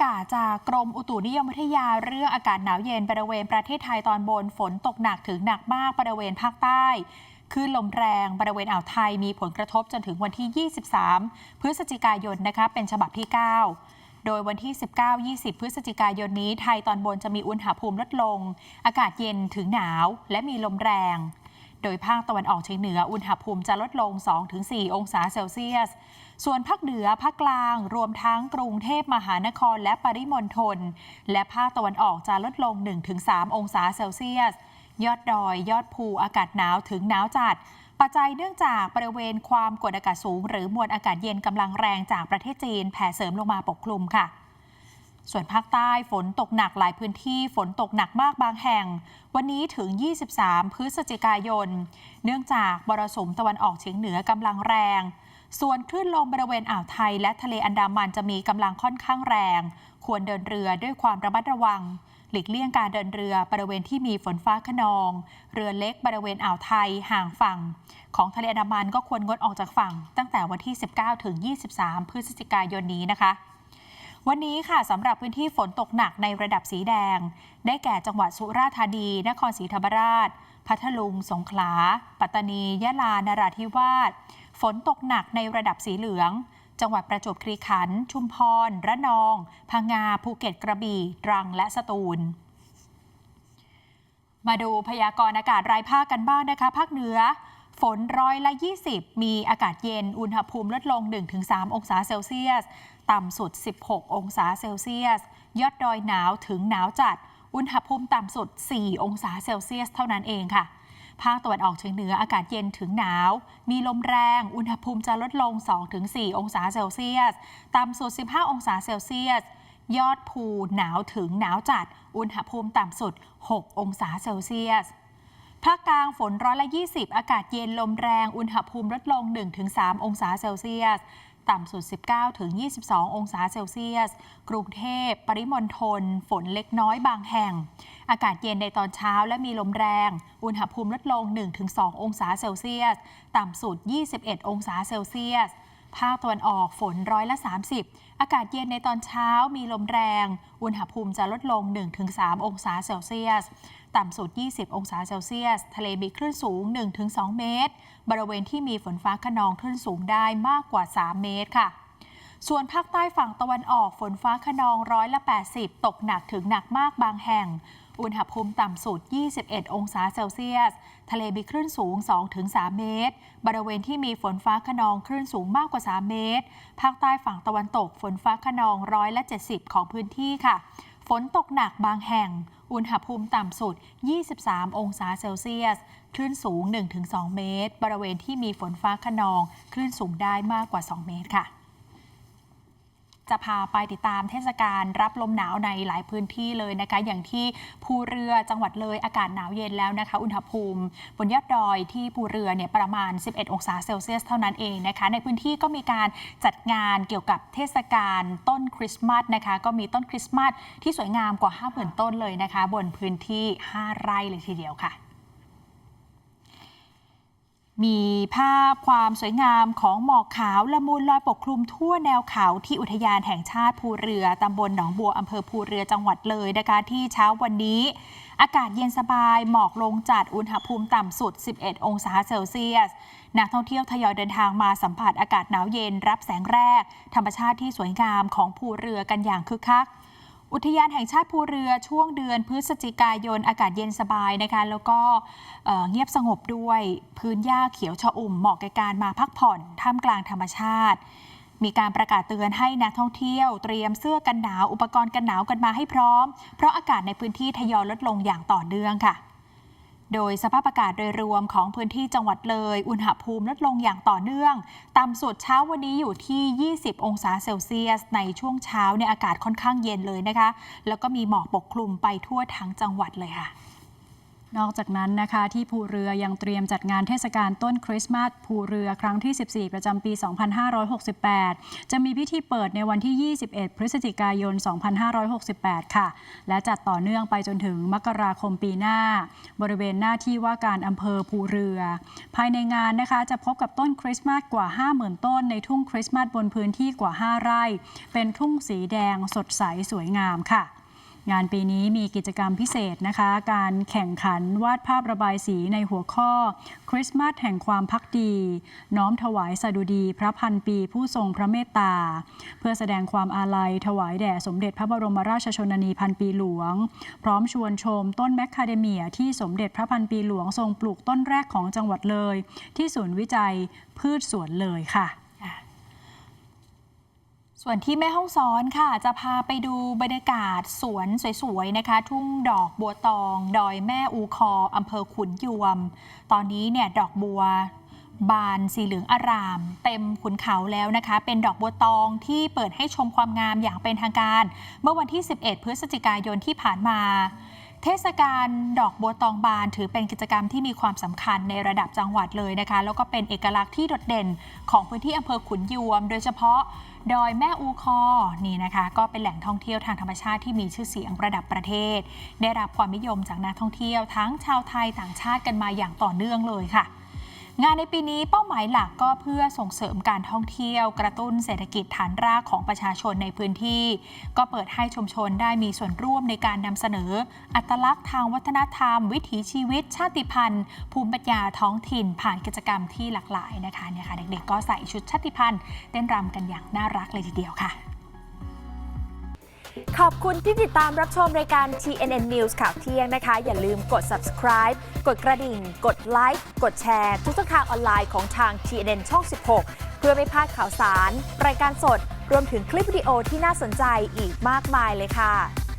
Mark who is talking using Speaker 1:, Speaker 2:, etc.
Speaker 1: ากาศจากกรมอุตุนิยมวิทยาเรื่องอากาศหนาวเย็นบริเวณประเทศไทยตอนบนฝนตกหนักถึงหนักมากบริเวณภาคใต้คลื่นลมแรงบริเวณอ่าวไทยมีผลกระทบจนถึงวันที่ 23 พฤศจิกายนนะคะเป็นฉบับที่ 9 โดยวันที่ 19-20 พฤศจิกายนนี้ ไทยตอนบนจะมีอุณหภูมิลดลง อากาศเย็นถึงหนาว และมีลมแรง โดยภาคตะวันออกเฉียงเหนืออุณหภูมิจะลดลง 2-4 องศาเซลเซียส ส่วนภาคเหนือภาคกลาง รวมทั้งกรุงเทพมหานครและปริมณฑลและภาคตะวันออกจะลดลง 1-3 องศาเซลเซียส ยอดดอยยอดภูอากาศหนาวถึงหนาวจัดปัจจัยเนื่องจากบริเวณความกดอากาศสูง หรือมวลอากาศเย็นกำลังแรงจากประเทศจีนแผ่เสริมลงมาปกคลุมค่ะ ส่วนภาคใต้ฝนตกหนักหลายพื้นที่ฝนตกหนักมากบางแห่ง วันนี้ถึง 23 พฤศจิกายน เนื่องจากมรสุมตะวันออกเฉียงเหนือกำลังแรง ส่วนคลื่นลมบริเวณอ่าวไทย และทะเลอันดามันจะมีกำลังค่อนข้างแรง ควรเดินเรือด้วยความระมัดระวัง หลีกเลี่ยงการเดินเรือบริเวณที่มีฝนฟ้าขนอง เรือเล็กบริเวณอ่าวไทยห่างฝั่ง ของทะเลอันดามันก็ควรงดออกจากฝั่ง ตั้งแต่วันที่ 19ถึง23 พฤศจิกายนนี้นะคะ วันนี้ค่ะสำหรับพื้นที่ฝนตกหนักในระดับสีแดง ได้แก่จังหวัดสุราษฎร์ธานี นครศรีธรรมราช พัทลุง สงขลา ปัตตานี ยะลา นราธิวาส ฝนตกหนักในระดับสีเหลือง จังหวัดประจวบคีรีขันธ์ ชุมพร ระนอง พังงา ภูเก็ต กระบี่ ตรัง และสตูลมาดูพยากรณ์อากาศรายภาคกันบ้างนะคะ ภาคเหนือ ฝนร้อยละ 20 มีอากาศเย็น อุณหภูมิลดลง 1-3 องศาเซลเซียส ต่ำสุด 16 องศาเซลเซียส ยอดดอยหนาวถึงหนาวจัด อุณหภูมิต่ำสุด 4 องศาเซลเซียส เท่านั้นเองค่ะ ภาคตะวันออกเฉียงเหนืออากาศเย็นถึงหนาว มีลมแรง อุณหภูมิจะลดลง 2-4 องศาเซลเซียส ต่ำสุด 15 องศาเซลเซียสยอดภูหนาวถึงหนาวจัด อุณหภูมิต่ำสุด 6 องศาเซลเซียส ภาคกลางฝนร้อยละ 20 อากาศเย็นลมแรง อุณหภูมิลดลง 1-3 องศาเซลเซียส ต่ำสุด 19-22 องศาเซลเซียส กรุงเทพ ปริมณฑล ฝนเล็กน้อยบางแห่ง อากาศเย็นในตอนเช้าและมีลมแรง อุณหภูมิลดลง 1-2 องศาเซลเซียส ต่ำสุด 21 องศาเซลเซียส ภาคตะวันออกฝนร้อยละ 30 อากาศเย็นในตอนเช้ามีลมแรง อุณหภูมิจะลดลง 1-3 องศาเซลเซียส ต่ำสุด 20 องศาเซลเซียส ทะเลมีคลื่นสูง 1-2 เมตร บริเวณที่มีฝนฟ้าขนองคลื่นสูงได้มากกว่า 3 เมตรค่ะ ส่วนภาคใต้ฝั่งตะวันออกฝนฟ้าขนองร้อยละ 80 ตกหนักถึงหนักมากบางแห่ง อุณหภูมิต่ำสุด 21 องศาเซลเซียส ทะเลมีคลื่นสูง 2-3 เมตร บริเวณที่มีฝนฟ้าขนองคลื่นสูงมากกว่า 3 เมตร ภาคใต้ฝั่งตะวันตกฝนฟ้าขนองร้อยละ 70 ของพื้นที่ค่ะ ฝนตกหนักบางแห่ง อุณหภูมิต่ำสุด 23 องศาเซลเซียส คลื่นสูง 1-2 เมตร บริเวณที่มีฝนฟ้าขนอง คลื่นสูงได้มากกว่า 2 เมตรค่ะ จะพาไปติดตามเทศกาลรับลมหนาวในหลายพื้นที่เลยนะคะ อย่างที่ภูเรือจังหวัดเลยอากาศหนาวเย็นแล้วนะคะ อุณหภูมิ บนยอดดอยที่ภูเรือเนี่ยประมาณ 11 องศาเซลเซียสเท่านั้นเองนะคะ ในพื้นที่ก็มีการจัดงานเกี่ยวกับเทศกาลต้นคริสต์มาสนะคะ ก็มีต้นคริสต์มาสที่สวยงามกว่า 50,000 ต้นเลยนะคะ บนพื้นที่ 5 ไร่เลยทีเดียวค่ะ มีภาพความสวยงามของหมอกขาวละมุนลอยปกคลุมทั่วแนวเขาที่อุทยานแห่งชาติภูเรือ ตำบลหนองบัวอำเภอภูเรือจังหวัดเลยนะคะที่เช้าวันนี้ อากาศเย็นสบายหมอกลงจัดอุณหภูมิต่ำสุด 11 องศาเซลเซียส นักท่องเที่ยวทยอยเดินทางมาสัมผัสอากาศหนาวเย็นรับแสงแรก ธรรมชาติที่สวยงามของภูเรือกันอย่างคึกคัก อุทยานแห่งชาติภูเรือช่วงเดือนพฤศจิกายนอากาศเย็นสบายนะคะ แล้วก็เเงียบสงบด้วยพื้นหญ้าเขียวชอุ่มเหมาะแก่การมาพักผ่อนท่ามกลางธรรมชาติ มีการประกาศเตือนให้นักท่องเที่ยว เตรียมเสื้อกันหนาวอุปกรณ์กันหนาวกันมาให้พร้อม เพราะอากาศในพื้นที่ทยอยลดลงอย่างต่อเนื่องค่ะ โดยสภาพอากาศโดยรวมของพื้นที่จังหวัดเลย อุณหภูมิลดลงอย่างต่อเนื่อง ต่ำสุดเช้าวันนี้อยู่ที่ 20 องศาเซลเซียส ในช่วงเช้าเนี่ยอากาศค่อนข้างเย็นเลยนะคะ แล้วก็มีหมอกปกคลุมไปทั่วทั้งจังหวัดเลยค่ะ
Speaker 2: นอกจากนั้นนะคะที่ภูเรือยังเตรียมจัดงานเทศกาลต้นคริสต์มาสภูเรือครั้งที่ 14 ประจำปี 2568 จะมีพิธีเปิดในวันที่ 21 พฤศจิกายน 2568 ค่ะ และจัดต่อเนื่องไปจนถึงมกราคมปีหน้า บริเวณหน้าที่ว่าการอำเภอภูเรือ ภายในงานนะคะจะพบกับต้นคริสต์มาสกว่า 50,000 ต้นในทุ่งคริสต์มาสบนพื้นที่กว่า 5 ไร่ เป็นทุ่งสีแดงสดใสสวยงามค่ะ งานปีนี้มีกิจกรรมพิเศษนะคะ การแข่งขันวาดภาพระบายสีในหัวข้อ คริสต์มาสแห่งความพักดี น้อมถวายสดุดีพระพันปีผู้ทรงพระเมตตา เพื่อแสดงความอาลัยถวายแด่สมเด็จพระบรมราชชนนีพันปีหลวง พร้อมชวนชมต้นแมคคาเดเมียที่สมเด็จพระพันปีหลวงทรงปลูกต้นแรกของจังหวัดเลย ที่ศูนย์วิจัยพืชสวนเลยค่ะ
Speaker 1: ส่วนที่แม่ห้องซ้อนค่ะ จะพาไปดูบรรยากาศสวนสวยๆนะคะ ทุ่งดอกบัวตอง ดอยแม่อูคออำเภอขุนยวม ตอนนี้เนี่ยดอกบัวบานสีเหลืองอาราม เต็มขุนเขาแล้วนะคะ เป็นดอกบัวตองที่เปิดให้ชมความงามอย่างเป็นทางการ เมื่อวันที่ 11 พฤศจิกายนที่ผ่านมา เทศกาลดอกบัวตองบานถือเป็นกิจกรรมที่มีความสำคัญในระดับจังหวัดเลยนะคะ แล้วก็เป็นเอกลักษณ์ที่โดดเด่นของพื้นที่อำเภอขุนยวม โดยเฉพาะดอยแม่อูคอนี่นะคะ ก็เป็นแหล่งท่องเที่ยวทางธรรมชาติที่มีชื่อเสียงระดับประเทศ ได้รับความนิยมจากนักท่องเที่ยวทั้งชาวไทยต่างชาติกันมาอย่างต่อเนื่องเลยค่ะ งานในปีนี้เป้าหมายหลักก็เพื่อส่งเสริมการท่องเที่ยว กระตุ้นเศรษฐกิจฐานรากของประชาชนในพื้นที่ ก็เปิดให้ชุมชนได้มีส่วนร่วมในการนำเสนอ อัตลักษณ์ทางวัฒนธรรม วิถีชีวิต ชาติพันธุ์ ภูมิปัญญาท้องถิ่น ผ่านกิจกรรมที่หลากหลายนะคะเนี่ยค่ะเด็กๆก็ใส่ชุดชาติพันธุ์เต้นรำกันอย่างน่ารักเลยทีเดียวค่ะ
Speaker 3: ขอบคุณที่ติดตามรับชมรายการ TNN News ข่าวเที่ยงนะคะ อย่าลืมกด subscribe กดกระดิ่ง กดไลค์กดแชร์ทุกช่องทางออนไลน์ของทาง TNN ช่อง 16 เพื่อไม่พลาดข่าวสาร รายการสด รวมถึงคลิปวิดีโอที่น่าสนใจอีกมากมายเลยค่ะ